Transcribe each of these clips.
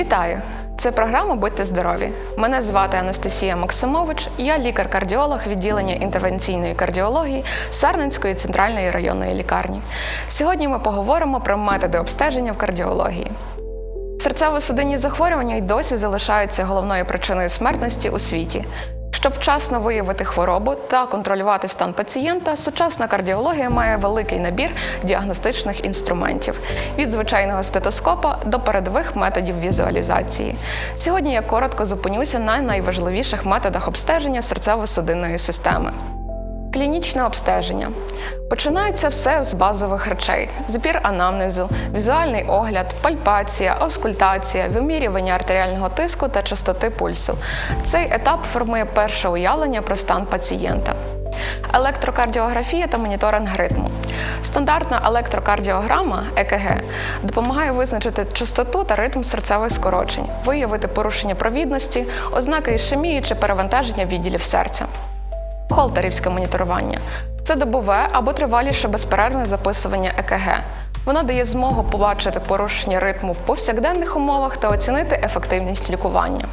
Вітаю! Це програма Будьте здорові. Мене звати Анастасія Максимович. Я лікар-кардіолог відділення інтервенційної кардіології Сарненської центральної районної лікарні. Сьогодні ми поговоримо про методи обстеження в кардіології. Серцево-судинні захворювання й досі залишаються головною причиною смертності у світі. Щоб вчасно виявити хворобу та контролювати стан пацієнта, сучасна кардіологія має великий набір діагностичних інструментів від звичайного стетоскопа до передових методів візуалізації. Сьогодні я коротко зупинюся на найважливіших методах обстеження серцево-судинної системи. Клінічне обстеження. Починається все з базових речей: збір анамнезу, візуальний огляд, пальпація, оскультація, вимірювання артеріального тиску та частоти пульсу. Цей етап формує перше уявлення про стан пацієнта. Електрокардіографія та моніторинг ритму. Стандартна електрокардіограма ЕКГ допомагає визначити частоту та ритм серцевих скорочень, виявити порушення провідності, ознаки ішемії чи перевантаження відділів серця. Холтерівське моніторування це добове або триваліше безперервне записування ЕКГ. Воно дає змогу побачити порушення ритму в повсякденних умовах та оцінити ефективність лікування.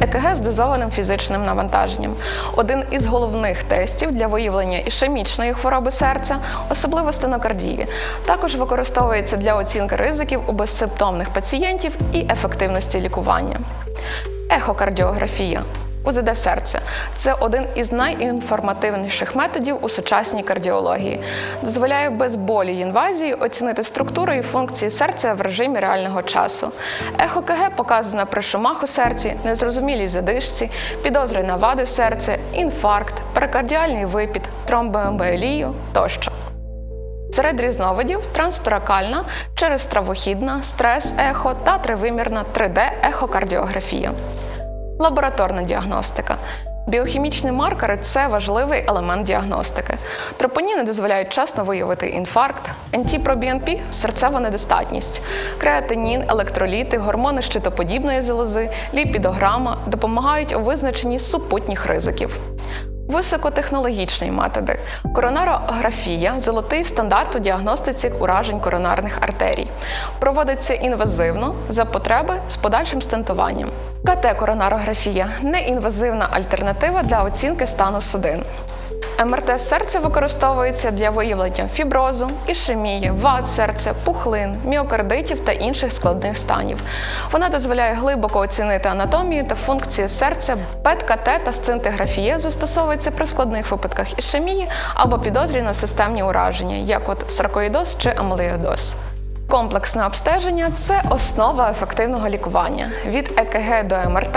ЕКГ з дозованим фізичним навантаженням один із головних тестів для виявлення ішемічної хвороби серця, особливо стенокардії. Також використовується для оцінки ризиків у безсимптомних пацієнтів і ефективності лікування. Ехокардіографія. УЗД серця це один із найінформативніших методів у сучасній кардіології. Дозволяє без болі інвазії оцінити структуру і функції серця в режимі реального часу. Ехо КГ показано при шумах у серці, незрозумілій задишці, підозри на вади серця, інфаркт, перикардіальний випід, тромбоемболію тощо. Серед різновидів трансторакальна, через стравохідна, стрес-ехо та тривимірна 3D-ехокардіографія. Лабораторна діагностика. Біохімічні маркери це важливий елемент діагностики. Тропоніни дозволяють часно виявити інфаркт, НТ-ПроБНП – серцева недостатність, креатинін, електроліти, гормони щитоподібної залози, ліпідограма допомагають у визначенні супутніх ризиків. Високотехнологічні методи. Коронарографія золотий стандарт у діагностиці уражень коронарних артерій. Проводиться інвазивно за потреби з подальшим стентуванням. КТ-коронарографія неінвазивна альтернатива для оцінки стану судин. МРТ серця використовується для виявлення фіброзу, ішемії, вад серця, пухлин, міокардитів та інших складних станів. Вона дозволяє глибоко оцінити анатомію та функцію серця. ПЕТ-КТ та сцинтиграфія застосовується при складних випадках ішемії або підозрі на системні ураження, як от саркоїдоз чи амлеїдоз. Комплексне обстеження це основа ефективного лікування. Від ЕКГ до МРТ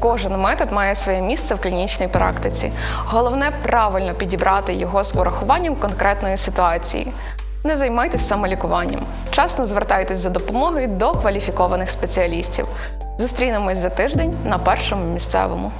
кожен метод має своє місце в клінічній практиці. Головне правильно підібрати його з урахуванням конкретної ситуації. Не займайтесь самолікуванням. Вчасно звертайтесь за допомогою до кваліфікованих спеціалістів. Зустрінемось за тиждень на першому місцевому.